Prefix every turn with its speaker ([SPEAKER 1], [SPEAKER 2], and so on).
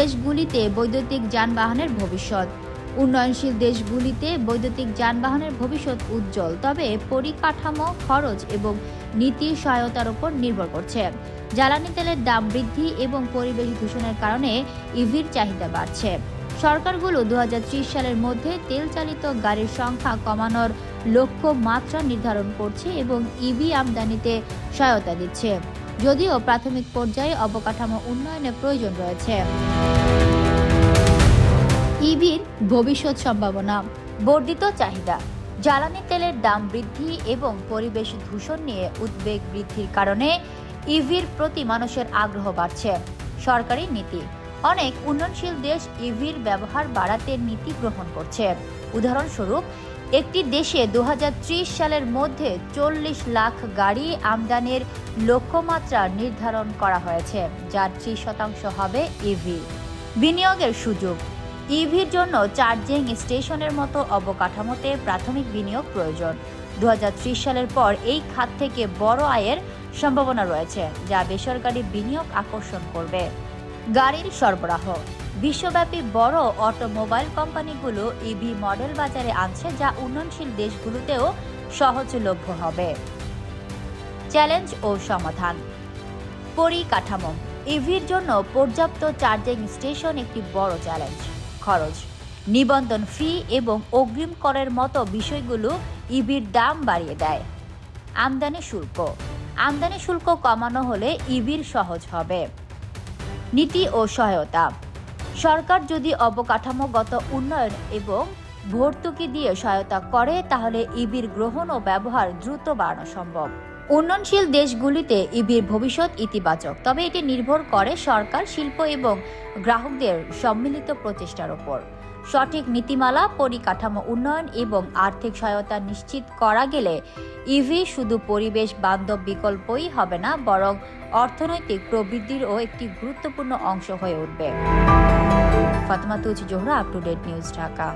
[SPEAKER 1] দেশগুলিতে বৈদ্যুতিক যানবাহনের ভবিষ্যৎ। উন্নয়নশীল দেশগুলিতে বৈদ্যুতিক যানবাহনের ভবিষ্যৎ উজ্জ্বল, তবে পরিকাঠামো, খরচ এবং নীতি সহায়তার উপর নির্ভর করছে। জ্বালানি তেলের দাম বৃদ্ধি এবং পরিবেশ দূষণের কারণে ইভির চাহিদা বাড়ছে। সরকারগুলো দু হাজার ত্রিশ সালের মধ্যে তেল চালিত গাড়ির সংখ্যা কমানোর লক্ষ্য মাত্রা নির্ধারণ করছে এবং ইভি আমদানিতে সহায়তা দিচ্ছে। যদিও প্রাথমিক পর্যায়ে অবকাঠামো উন্নয়নের প্রয়োজন রয়েছে। ইভির ভবিষ্যৎ সম্ভাবনা, বর্ধিত চাহিদা, জ্বালানি তেলের দাম বৃদ্ধি এবং পরিবেশ দূষণ নিয়ে উদ্বেগ বৃদ্ধির কারণে ইভির প্রতি মানুষের আগ্রহ বাড়ছে। সরকারি নীতি, অনেক উন্নয়নশীল দেশ ইভির ব্যবহার বাড়াতে নীতি গ্রহণ করছে। উদাহরণস্বরূপ একটি দেশে দু হাজার ত্রিশ সালের মধ্যে চল্লিশ লাখ গাড়ি আমদানির লক্ষ্যমাত্রা নির্ধারণ করা হয়েছে, যার ত্রিশ শতাংশ হবে ইভি বিনিয়োগের সুযোগ। ইভির জন্য চার্জিং স্টেশনের মতো অবকাঠামোতে প্রাথমিক বিনিয়োগ প্রয়োজন। দু হাজার ত্রিশ সালের পর এই খাত থেকে বড় আয়ের সম্ভাবনা রয়েছে, যা বেসরকারি বিনিয়োগ আকর্ষণ করবে। গাড়ির সরবরাহ। বিশ্বব্যাপী বড় অটোমোবাইল কোম্পানিগুলো ইভি মডেল বাজারে আনছে যা উন্নয়নশীল দেশগুলোতেও সহজলভ্য হবে। চ্যালেঞ্জ ও সমাধান। পরিকাঠামো। ইভির জন্য পর্যাপ্ত চার্জিং স্টেশন একটি বড় চ্যালেঞ্জ। খরচ। নিবন্ধন ফি এবং অগ্রিম করের মতো বিষয়গুলো ইভির দাম বাড়িয়ে দেয়। আমদানি শুল্ক। আমদানি শুল্ক কমানো হলে ইভির সহজ হবে। নীতি ও সহায়তা। সরকার যদি অবকাঠামোগত উন্নয়ন এবং ভর্তুকি দিয়ে সহায়তা করে, তাহলে ইবির গ্রহণ ও ব্যবহার দ্রুত বাড়ানো সম্ভব। উন্নয়নশীল দেশগুলিতে ইবির ভবিষ্যৎ ইতিবাচক, তবে এটি নির্ভর করে সরকার, শিল্প এবং গ্রাহকদের সম্মিলিত প্রচেষ্টার ওপর। সঠিক নীতিমালা, পরিকাঠামো উন্নয়ন এবং আর্থিক সহায়তা নিশ্চিত করা গেলে ইভি শুধু পরিবেশ বান্ধব বিকল্পই হবে না, বরং অর্থনৈতিক প্রবৃদ্ধিরও একটি গুরুত্বপূর্ণ অংশ হয়ে উঠবে। Fatema Tuz Zohra up to date news Dhaka.